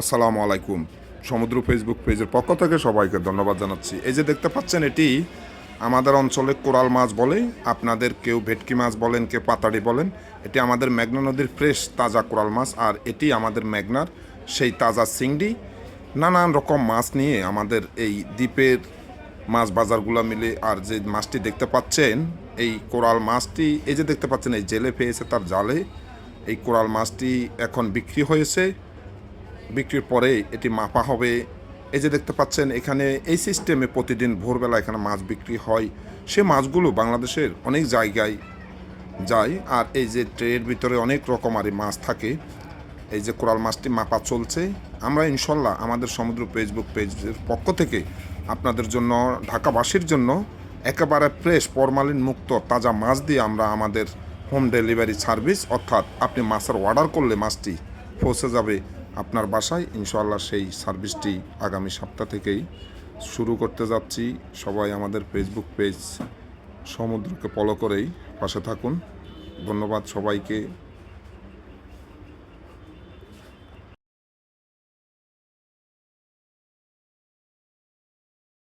আসসালামু আলাইকুম। সমুদ্র ফেসবুক পেজের পক্ষ থেকে সবাইকে ধন্যবাদ জানাচ্ছি। এই যে দেখতে পাচ্ছেন, এটি আমাদের অঞ্চলে কোরাল মাছ বলে, আপনাদের কেউ ভেটকি মাছ বলেন, কেউ পাতাড়ি বলেন, এটি আমাদের মেঘনা নদীর ফ্রেশ তাজা কোরাল মাছ, আর এটি আমাদের মেঘনার সেই তাজা চিংড়ি। নানান রকম মাছ নিয়ে আমাদের এই দ্বীপের মাছ বাজারগুলো মিলে, আর যে মাছটি দেখতে পাচ্ছেন, এই কোরাল মাছটি, এই যে দেখতে পাচ্ছেন, এই জেলে পেয়েছে তার জালে। এই কোরাল মাছটি এখন বিক্রি হয়েছে। বিক্রির পরে এটি মাপা হবে। এই যে দেখতে পাচ্ছেন, এখানে এই সিস্টেমে প্রতিদিন ভোরবেলা এখানে মাছ বিক্রি হয়। সে মাছগুলো বাংলাদেশের অনেক জায়গায় যায় আর এই যে ট্রের ভিতরে অনেক রকমারি মাছ থাকে। এই যে কোরাল মাছটি মাপা চলছে। আমরা ইনশাল্লাহ আমাদের সমুদ্র ফেসবুক পেজের পক্ষ থেকে আপনাদের জন্য, ঢাকাবাসীর জন্য একেবারে ফ্রেশ, ফরমালিন মুক্ত, তাজা মাছ দিয়ে আমরা আমাদের হোম ডেলিভারি সার্ভিস অর্থাৎ আপনি মাছের অর্ডার করলে মাছটি পৌঁছে যাবে। আপনার বাসায় ইনশাল্লাহ সেই সার্ভিসটি আগামী সপ্তাহ থেকেই শুরু করতে যাচ্ছি। সবাই আমাদের ফেসবুক পেজ সমুদ্রকে ফলো করেই পাশে থাকুন। ধন্যবাদ সবাইকে।